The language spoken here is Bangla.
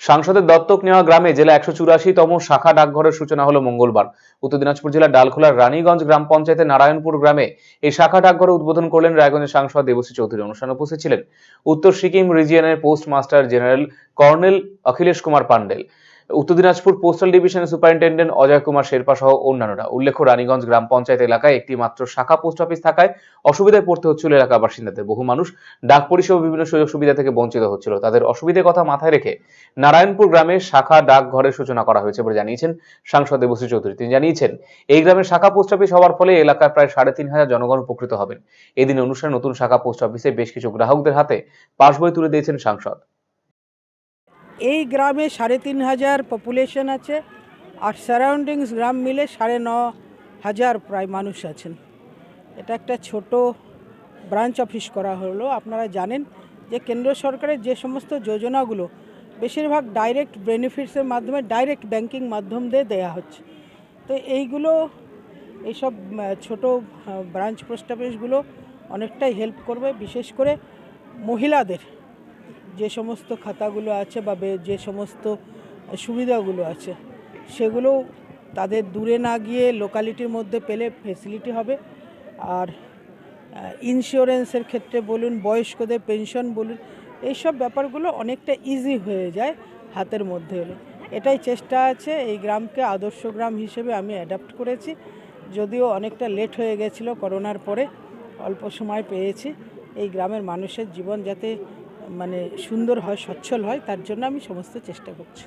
সাংসদের দত্তক নেওয়া গ্রামে জেলা একশো চুরাশিতম শাখা ডাকঘরের সূচনা হলো মঙ্গলবার। উত্তর দিনাজপুর জেলার ডালখোলার রানীগঞ্জ গ্রাম পঞ্চায়েতের নারায়ণপুর গ্রামে এই শাখা ডাকঘরে উদ্বোধন করলেন রায়গঞ্জের সাংসদ দেবশ্রী চৌধুরী। অনুষ্ঠানে উপস্থিত ছিলেন উত্তর Sikkim রিজিয়নের post master general colonel Akhilesh Kumar Pandel. উত্তর দিনাজপুর পোস্টাল ডিভিশনের সুপারিনটেন্ডেন্ট অজয় কুমার শেরপা সহ অন্যান্যরা। উল্লেখ্য, রানীগঞ্জ গ্রাম পঞ্চায়েত এলাকায় একটি মাত্র শাখা পোস্ট অফিস থাকায় অসুবিধায় পড়তে হচ্ছিল এলাকার বাসিন্দাদের। বহু মানুষ ডাক পরিষেবা বিভিন্ন সুযোগ সুবিধা থেকে বঞ্চিত হচ্ছিল। তাদের অসুবিধার কথা মাথায় রেখে নারায়ণপুর গ্রামে শাখা ডাক ঘরের সূচনা করা হয়েছে বলে জানিয়েছেন সাংসদ দেবশ্রী চৌধুরী। তিনি জানিয়েছেন, এই গ্রামের শাখা পোস্ট অফিস হওয়ার ফলে এলাকার প্রায় সাড়ে তিন হাজার জনগণ উপকৃত হবেন। এদিন অনুষ্ঠানে নতুন শাখা পোস্ট অফিসে বেশ কিছু গ্রাহকদের হাতে পাসবই তুলে দিয়েছেন সাংসদ। এই গ্রামে সাড়ে তিন হাজার পপুলেশন আছে আর সারাউন্ডিংস গ্রাম মিলে সাড়ে ন হাজার প্রায় মানুষ আছেন। এটা একটা ছোট ব্রাঞ্চ অফিস করা হলো, আপনারা জানেন যে কেন্দ্র সরকারের যে সমস্ত যোজনাগুলো বেশিরভাগ ডাইরেক্ট বেনিফিটসের মাধ্যমে ডাইরেক্ট ব্যাংকিং মাধ্যম দিয়ে দেয়া হচ্ছে। তো এইগুলো, এইসব ছোট ব্রাঞ্চ পোস্ট অফিসগুলো অনেকটাই হেল্প করবে, বিশেষ করে মহিলাদের। যে সমস্ত খাতাগুলো আছে বা যে সমস্ত সুবিধাগুলো আছে, সেগুলো তাদের দূরে না গিয়ে লোকালিটির মধ্যে পেলে ফেসিলিটি হবে। আর ইন্স্যুরেন্সের ক্ষেত্রে বলুন, বয়স্কদের পেনশন বলুন, এইসব ব্যাপারগুলো অনেকটা ইজি হয়ে যায় হাতের মধ্যে এলে। এটাই চেষ্টা আছে, এই গ্রামকে আদর্শ গ্রাম হিসেবে আমি অ্যাডাপ্ট করেছি। যদিও অনেকটা লেট হয়ে গেছিল, করোনার পরে অল্প সময় পেয়েছি। এই গ্রামের মানুষের জীবন যাতে মানে সুন্দর হয় সচ্ছল হয় তার জন্য আমি সমস্ত চেষ্টা করছি।